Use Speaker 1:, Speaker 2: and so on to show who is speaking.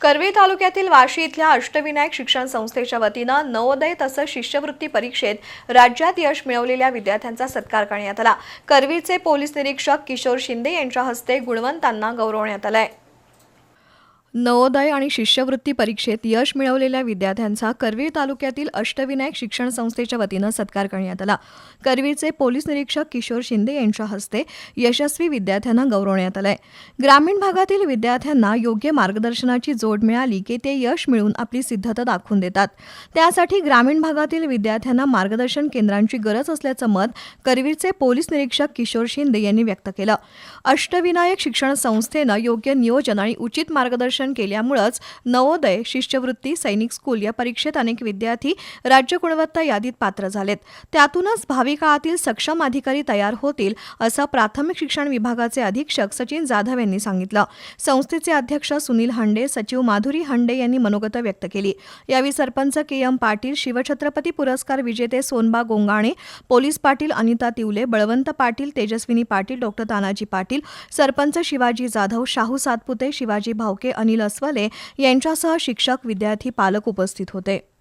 Speaker 1: करवी तालुक्यातील वाशी इथल्या अष्टविनायक शिक्षण संस्थेच्या वतीनं नवोदय तसंच शिष्यवृत्ती परीक्षेत राज्यात यश मिळवलेल्या विद्यार्थ्यांचा सत्कार करण्यात आला. करवीचे पोलीस निरीक्षक किशोर शिंदे यांच्या हस्ते गुणवंतांना गौरवण्यात आलाय. नवोदय आणि शिष्यवृत्ती परीक्षेत यश मिळवलेल्या विद्यार्थ्यांचा करवीर तालुक्यातील अष्टविनायक शिक्षण संस्थेच्या वतीनं सत्कार करण्यात आला. करवीरचे पोलीस निरीक्षक किशोर शिंदे यांच्या हस्ते यशस्वी विद्यार्थ्यांना गौरवण्यात आलंय. ग्रामीण भागातील विद्यार्थ्यांना योग्य मार्गदर्शनाची जोड मिळाली की ते यश मिळवून आपली सिद्धता दाखवून देतात. त्यासाठी ग्रामीण भागातील विद्यार्थ्यांना मार्गदर्शन केंद्रांची गरज असल्याचं मत करवीरचे पोलीस निरीक्षक किशोर शिंदे यांनी व्यक्त केलं. अष्टविनायक शिक्षण संस्थेनं योग्य नियोजन आणि उचित मार्गदर्शन केल्यामुळंच नवोदय शिष्यवृत्ती सैनिक स्कूल या परीक्षेत अनेक विद्यार्थी राज्य गुणवत्ता यादीत पात्र झालेत. त्यातूनच भावी काळातील सक्षम अधिकारी तयार होतील असं प्राथमिक शिक्षण विभागाचे अधीक्षक सचिन जाधव यांनी सांगितलं. संस्थेचे अध्यक्ष सुनील हंडे सचिव माधुरी हंडे यांनी मनोगत व्यक्त केली. यावेळी सरपंच के एम पाटील शिवछत्रपती पुरस्कार विजेते सोनबा गोंगाणे पोलीस पाटील अनिता तिवले बळवंत पाटील तेजस्विनी पाटील डॉक्टर तानाजी पाटील सरपंच शिवाजी जाधव शाहू सातपुते शिवाजी भावके अनिल अस्वले यांच्यासह शिक्षक विद्यार्थी पालक उपस्थित होते.